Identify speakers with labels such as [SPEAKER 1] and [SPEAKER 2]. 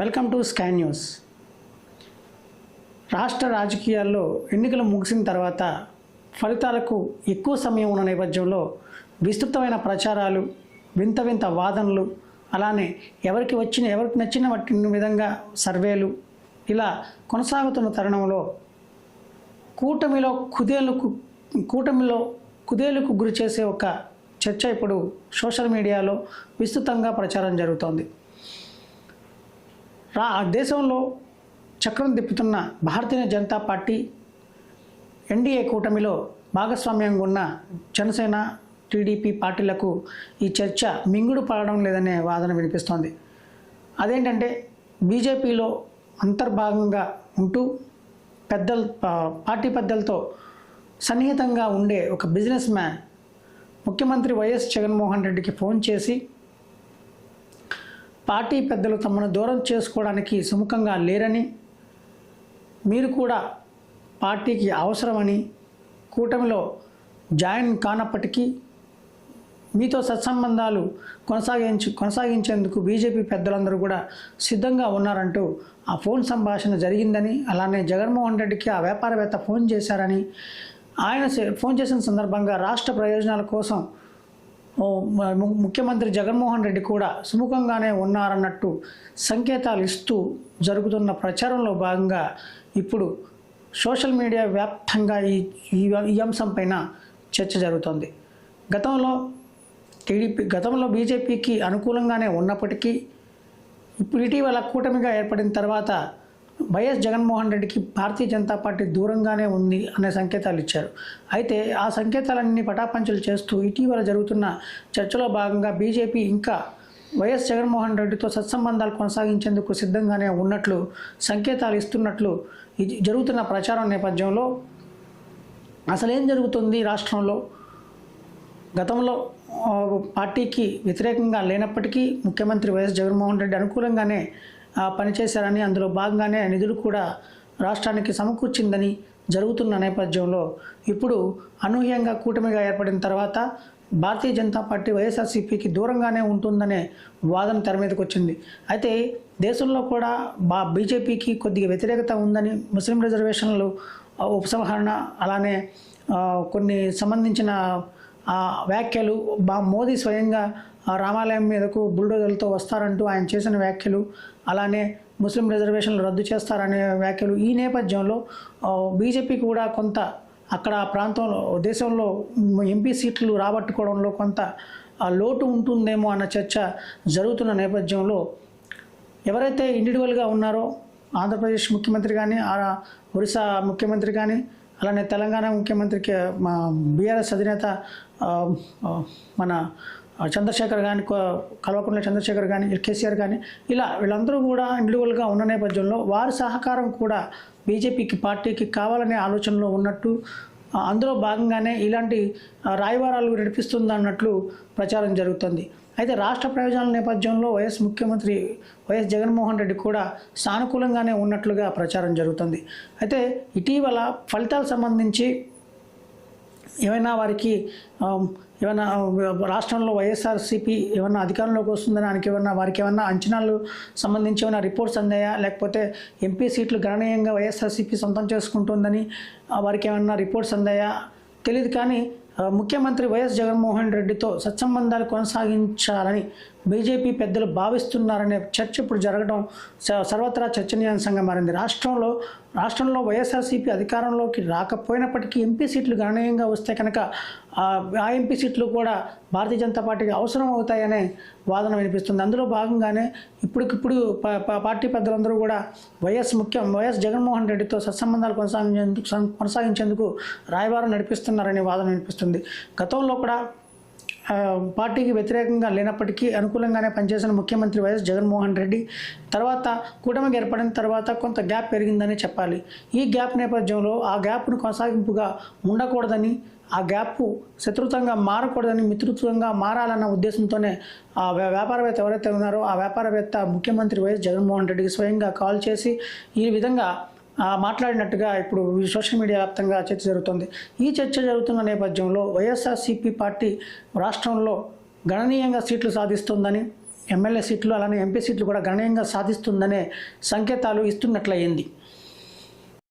[SPEAKER 1] Welcome to sky news. రాష్ట్ర రాజకీయాల్లో ఎన్నికలు ముగిసిన తర్వాత ఫలితాలకు ఎక్కువ సమయం ఉన్న నేపథ్యంలో విస్తృతమైన ప్రచారాలు వింత వింత వాదనలు అలానే ఎవరికి వచ్చిన ఎవరికి నచ్చిన వాటి విధంగా సర్వేలు ఇలా కొనసాగుతున్న తరుణంలో కూటమిలో కుదేలకు కూటమిలో కుదేలకు గురి చేసే ఒక చర్చ ఇప్పుడు సోషల్ మీడియాలో విస్తృతంగా ప్రచారం జరుగుతోంది. రా దేశంలో చక్రం తిప్పుతున్న భారతీయ జనతా పార్టీ ఎన్డీఏ కూటమిలో భాగస్వామ్యంగా ఉన్న జనసేన టీడీపీ పార్టీలకు ఈ చర్చ మింగుడు పడడం లేదనే వాదన వినిపిస్తోంది. అదేంటంటే బీజేపీలో అంతర్భాగంగా ఉంటూ పెద్దల పార్టీ పెద్దలతో సన్నిహితంగా ఉండే ఒక బిజినెస్ మ్యాన్ ముఖ్యమంత్రి వైఎస్ జగన్మోహన్ రెడ్డికి ఫోన్ చేసి పార్టీ పెద్దలు తమను దూరం చేసుకోవడానికి సుముఖంగా లేరని మీరు కూడా పార్టీకి అవసరమని కూటమిలో జాయిన్ కానప్పటికీ మీతో సత్సంబంధాలు కొనసాగించు కొనసాగించేందుకు బీజేపీ పెద్దలందరూ కూడా సిద్ధంగా ఉన్నారంటూ ఆ ఫోన్ సంభాషణ జరిగిందని అలానే జగన్మోహన్ రెడ్డికి ఆ వ్యాపారవేత్త ఫోన్ చేశారని ఆయన ఫోన్ చేసిన సందర్భంగా రాష్ట్ర ప్రయోజనాల కోసం ముఖ్యమంత్రి జగన్మోహన్ రెడ్డి కూడా సుముఖంగానే ఉన్నారన్నట్టు సంకేతాలు ఇస్తూ జరుగుతున్న ప్రచారంలో భాగంగా ఇప్పుడు సోషల్ మీడియా వ్యాప్తంగా ఈ ఈ అంశంపైన చర్చ జరుగుతోంది. గతంలో టీడీపీ గతంలో బీజేపీకి అనుకూలంగానే ఉన్నప్పటికీ ఇప్పుడు ఇటీవల కూటమిగా ఏర్పడిన తర్వాత వైఎస్ జగన్మోహన్ రెడ్డికి భారతీయ జనతా పార్టీ దూరంగానే ఉంది అనే సంకేతాలు ఇచ్చారు. అయితే ఆ సంకేతాలన్నీ పటాపంచలు చేస్తూ ఇటీవల జరుగుతున్న చర్చలో భాగంగా బీజేపీ ఇంకా వైఎస్ జగన్మోహన్ రెడ్డితో సత్సంబంధాలు కొనసాగించేందుకు సిద్ధంగానే ఉన్నట్లు సంకేతాలు ఇస్తున్నట్లు ఇది జరుగుతున్న ప్రచారం నేపథ్యంలో అసలేం జరుగుతుంది రాష్ట్రంలో? గతంలో పార్టీకి వ్యతిరేకంగా లేనప్పటికీ ముఖ్యమంత్రి వైఎస్ జగన్మోహన్ రెడ్డి అనుకూలంగానే పనిచేశారని అందులో భాగంగానే నిధులు కూడా రాష్ట్రానికి సమకూర్చిందని జరుగుతున్న నేపథ్యంలో ఇప్పుడు అనూహ్యంగా కూటమిగా ఏర్పడిన తర్వాత భారతీయ జనతా పార్టీ వైఎస్ఆర్సీపీకి దూరంగానే ఉంటుందనే వాదన తెర మీదకి వచ్చింది అయితే దేశంలో కూడా బా బీజేపీకి కొద్దిగా వ్యతిరేకత ఉందని ముస్లిం రిజర్వేషన్లు ఉపసంహరణ అలానే కొన్ని సంబంధించిన వ్యాఖ్యలు బా మోదీ స్వయంగా రామాలయం మీదకు బుల్డోజర్లతో వస్తారంటూ ఆయన చేసిన వ్యాఖ్యలు అలానే ముస్లిం రిజర్వేషన్లు రద్దు చేస్తారనే వ్యాఖ్యలు ఈ నేపథ్యంలో బీజేపీ కూడా కొంత అక్కడ ఆ ప్రాంతంలో దేశంలో ఎంపీ సీట్లు రాబట్టుకోవడంలో కొంత లోటు ఉంటుందేమో అన్న చర్చ జరుగుతున్న నేపథ్యంలో ఎవరైతే ఇండివిజువల్గా ఉన్నారో ఆంధ్రప్రదేశ్ ముఖ్యమంత్రి కానీ ఒరిస్సా ముఖ్యమంత్రి కానీ అలానే తెలంగాణ ముఖ్యమంత్రికి మా బీఆర్ఎస్ అధినేత మన చంద్రశేఖర్ కానీ కల్వకుంట్ల చంద్రశేఖర్ కానీ కేసీఆర్ కానీ ఇలా వీళ్ళందరూ కూడా ఇండివిజువల్గా ఉన్న నేపథ్యంలో వారి సహకారం కూడా బీజేపీకి పార్టీకి కావాలనే ఆలోచనలో ఉన్నట్టు అందులో భాగంగానే ఇలాంటి రాయవారాలు నడిపిస్తుందన్నట్లు ప్రచారం జరుగుతుంది. అయితే రాష్ట్ర ప్రయోజనాల నేపథ్యంలో వైఎస్ ముఖ్యమంత్రి వైఎస్ జగన్మోహన్ రెడ్డి కూడా సానుకూలంగానే ఉన్నట్లుగా ప్రచారం జరుగుతుంది. అయితే ఇటీవల ఫలితాలకు సంబంధించి ఏమైనా వారికి ఏమైనా రాష్ట్రంలో వైఎస్ఆర్సీపీ ఏమైనా అధికారంలోకి వస్తుందని దానికి ఏమన్నా వారికి ఏమన్నా అంచనాలు సంబంధించి ఏమైనా రిపోర్ట్స్ అందాయా? లేకపోతే ఎంపీ సీట్లు గణనీయంగా వైఎస్ఆర్సీపీ సొంతం చేసుకుంటుందని వారికి ఏమన్నా రిపోర్ట్స్ అందాయా? తెలియదు కానీ ముఖ్యమంత్రి వైఎస్ జగన్మోహన్ రెడ్డితో సత్సంబంధాలు కొనసాగించాలని బీజేపీ పెద్దలు భావిస్తున్నారనే చర్చ ఇప్పుడు జరగడం స- సర్వత్రా చర్చనీయాంశంగా మారింది. రాష్ట్రంలో రాష్ట్రంలో వైఎస్ఆర్సీపీ అధికారంలోకి రాకపోయినప్పటికీ ఎంపీ సీట్లు గణనీయంగా వస్తే కనుక ఆ ఎంపీ సీట్లు కూడా భారతీయ జనతా పార్టీకి అవసరం అవుతాయనే వాదన వినిపిస్తుంది. అందులో భాగంగానే ఇప్పటికిప్పుడు ప- పార్టీ పెద్దలందరూ కూడా వైఎస్ ముఖ్యం వైఎస్ జగన్మోహన్ రెడ్డితో సత్సంబంధాలు కొనసాగించేందుకు కొనసాగించేందుకు రాయబారం నడిపిస్తున్నారనే వాదన వినిపిస్తుంది. గతంలో కూడా పార్టీకి వ్యతిరేకంగా లేనప్పటికీ అనుకూలంగానే పనిచేసిన ముఖ్యమంత్రి వైఎస్ జగన్మోహన్ రెడ్డి తర్వాత కూటమికి ఏర్పడిన తర్వాత కొంత గ్యాప్ పెరిగిందని చెప్పాలి. ఈ గ్యాప్ నేపథ్యంలో ఆ గ్యాప్ను కొనసాగింపుగా ఉండకూడదని ఆ గ్యాప్ శత్రుత్వంగా మారకూడదని మిత్రుత్వంగా మారాలన్న ఉద్దేశంతోనే ఆ వ్యా- వ్యాపారవేత్త ఎవరైతే ఉన్నారో ఆ వ్యాపారవేత్త ముఖ్యమంత్రి వైఎస్ జగన్మోహన్ రెడ్డికి స్వయంగా కాల్ చేసి ఈ విధంగా మాట్లాడినట్టుగా ఇప్పుడు సోషల్ మీడియా వ్యాప్తంగా చర్చ జరుగుతుంది. ఈ చర్చ జరుగుతున్న నేపథ్యంలో వైఎస్ఆర్సీపీ పార్టీ రాష్ట్రంలో గణనీయంగా సీట్లు సాధిస్తుందని ఎమ్మెల్యే సీట్లు అలానే ఎంపీ సీట్లు కూడా గణనీయంగా సాధిస్తుందనే సంకేతాలు ఇస్తున్నట్లయింది.